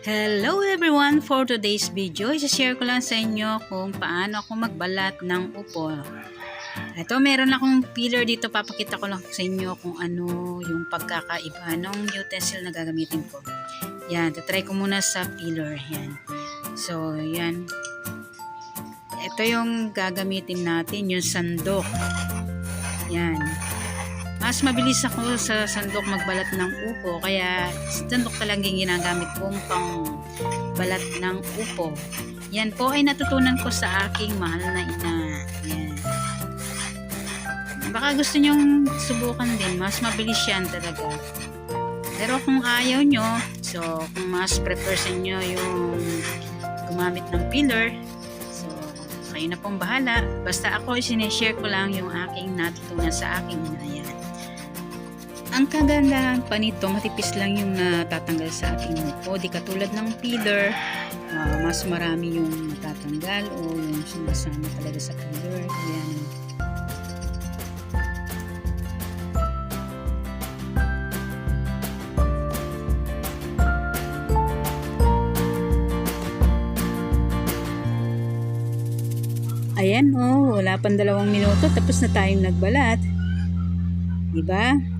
Hello everyone! For today's video, isa-share ko lang sa inyo kung paano ako magbalat ng upo. Ito, meron akong peeler dito. Papakita ko lang sa inyo kung ano yung pagkakaiba ng utensil na gagamitin ko. Yan, tatry ko muna sa peeler. Yan. So, yan. Ito yung gagamitin natin, yung sandok. Yan. Mas mabilis ako sa sandok magbalat ng upo, kaya sandok talaga yung ginagamit kong pang balat ng upo. Yan po ay natutunan ko sa aking mahal na ina. Yan. Baka gusto nyong subukan din, mas mabilis yan talaga. Pero kung ayaw nyo, so kung mas prefer sa inyo yung gumamit ng peeler, so kayo na pong bahala. Basta ako, sineshare ko lang yung aking natutunan sa aking ina. Yan. Ang kagandahan pa nito, matipis lang yung natatanggal sa aking upo. Di katulad ng peeler, ah, mas marami yung natatanggal o yung sinasama talaga sa peeler. Ayan. Ayan, oh, wala pang dalawang minuto, tapos na tayong nagbalat. Diba?